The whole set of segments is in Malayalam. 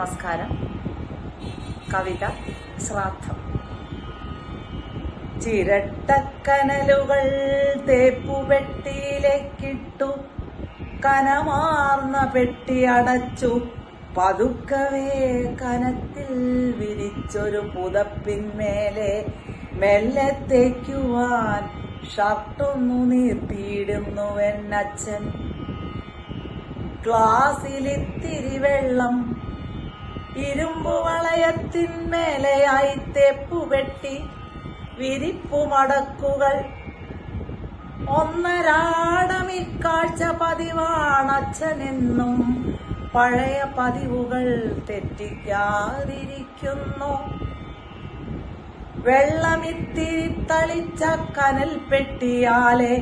നമസ്കാരം. കവിത ശ്രാദ്ധം. ചിരട്ടക്കനലുകൾ തേപ്പുപെട്ടിയിലേക്കിട്ടു കനമാർന്ന പെട്ടി അടച്ചു. പതുക്കവേ കനത്തിൽ വിരിച്ചൊരു പുതപ്പിന്മേലെ മെല്ലെ തേക്കുവാൻ ഷർട്ടൊന്നു നീർത്തിയിടുന്നുവെന്നച്ഛൻ. ഗ്ലാസ്സിലിത്തിരി വെള്ളം ഇരുമ്പു വളയത്തിന്മേലെയായി വിരിപ്പു വിരിപ്പുമടക്കുകൾ ഒന്നരാടമിക്കാഴ്ച പതിവാണച്ഛനെന്നും പഴയ പതിവുകൾ തെറ്റിക്കാതിരിക്കുന്നു വെള്ളമിത്തിരി തളിച്ച കനൽപ്പെട്ടിയാലെ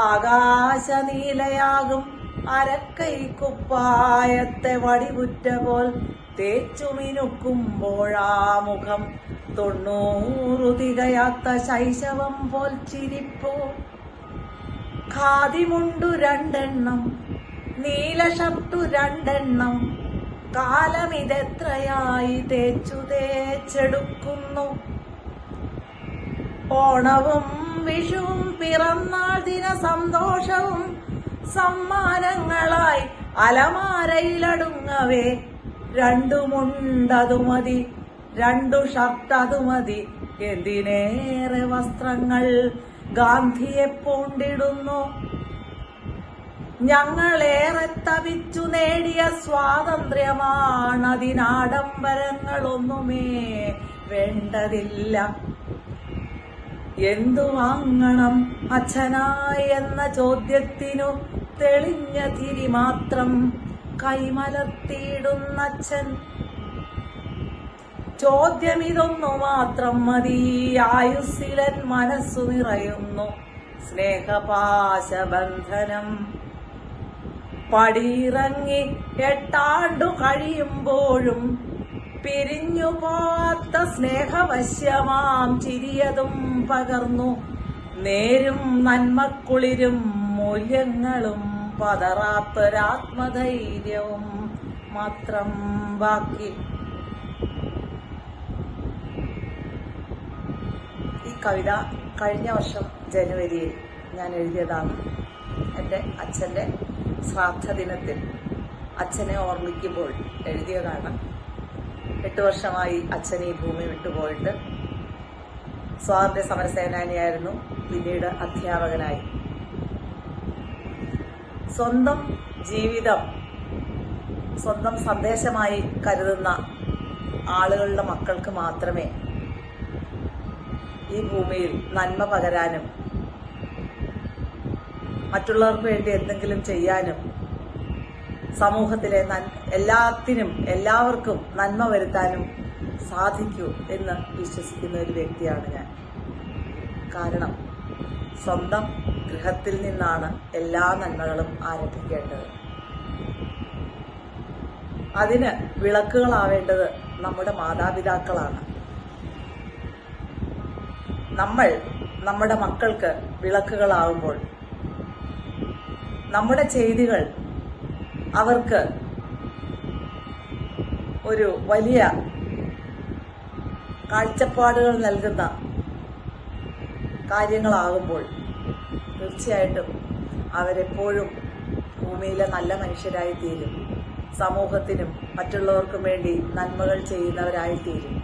ആകാശനീലയാകും അരക്കൈ കുപ്പായത്തെ വടിവുറ്റ പോൽ തേച്ചു മിനുക്കുമ്പോഴാ മുഖം തൊണ്ണൂറു തികയാത്ത ശൈശവം പോൽ ചിരിപ്പോ. ഖാദിമുണ്ടു രണ്ടെണ്ണം നീല ഷർട്ടു രണ്ടെണ്ണം കാലമിതെത്രയായി തേച്ചു തേച്ചെടുക്കുന്നു. ഓണവും വിഷുവും പിറന്നാൾ ദിന സന്തോഷവും സമ്മാനങ്ങളായി അലമാരയിലടുങ്ങവേ. രണ്ടുമുണ്ടതു മതി രണ്ടു ഷർട്ടതു മതി എന്തിനേറെ വസ്ത്രങ്ങൾ ഗാന്ധിയെ പൂണ്ടിടുന്നു? ഞങ്ങളേറെ തവിച്ചു നേടിയ സ്വാതന്ത്ര്യമാണ് അതിനാഡംബരങ്ങളൊന്നുമേ വേണ്ടതില്ല. എന്തു വാങ്ങണം അച്ഛനായി എന്ന ചോദ്യത്തിനു തെളിഞ്ഞ തിരി മാത്രം കൈമലർത്തിയിടുന്നച്ഛൻ. ചോദ്യം ഇതൊന്നു മാത്രം മതി. ആയുസ്സിലൻ മനസ്സു നിറയുന്നു. സ്നേഹപാശബന്ധനം. പടിയിറങ്ങി എട്ടാണ്ടു കഴിയുമ്പോഴും പിരിഞ്ഞു പോവാത്ത സ്നേഹവശ്യമാം ചിരിയതും പകർന്നു. നേരും നന്മക്കുളിരും മൂല്യങ്ങളും പതറാത്തൊരാത്മധൈര്യവും മാത്രം ബാക്കി. ഈ കവിത കഴിഞ്ഞ വർഷം ജനുവരിയിൽ ഞാൻ എഴുതിയതാണ്. എന്റെ അച്ഛന്റെ ശ്രാദ്ധ ദിനത്തിൽ അച്ഛനെ ഓർമ്മിക്കുമ്പോൾ എഴുതിയതാണ്. എട്ട് വർഷമായി അച്ഛൻ ഈ ഭൂമി വിട്ടുപോയിട്ട് സ്വാതന്ത്ര്യ സമരസേനാനിയായിരുന്നു പിന്നീട് അധ്യാപകനായി. സ്വന്തം ജീവിതം സ്വന്തം സന്ദേശമായി കരുതുന്ന ആളുകളുടെ മക്കൾക്ക് മാത്രമേ ഈ ഭൂമിയിൽ നന്മ പകരാനും മറ്റുള്ളവർക്ക് വേണ്ടി എന്തെങ്കിലും ചെയ്യാനും സമൂഹത്തിലെ എല്ലാത്തിനും എല്ലാവർക്കും നന്മ വരുത്താനും സാധിക്കൂ എന്ന് വിശ്വസിക്കുന്ന ഒരു വ്യക്തിയാണ് ഞാൻ. കാരണം സ്വന്തം ഗൃഹത്തിൽ നിന്നാണ് എല്ലാ നന്മകളും ആരംഭിക്കേണ്ടത്. അതിന് വിളക്കുകളാവേണ്ടത് നമ്മുടെ മാതാപിതാക്കളാണ്. നമ്മൾ നമ്മുടെ മക്കൾക്ക് വിളക്കുകളാവുമ്പോൾ നമ്മുടെ ചെയ്തികൾ അവർക്ക് ഒരു വലിയ കാഴ്ചപ്പാടുകൾ നൽകുന്ന കാര്യങ്ങളാകുമ്പോൾ തീർച്ചയായിട്ടും അവരെപ്പോഴും ഭൂമിയിലെ നല്ല മനുഷ്യരായി തീരും സമൂഹത്തിനും മറ്റുള്ളവർക്കും വേണ്ടി നന്മകൾ ചെയ്യുന്നവരായി തീരും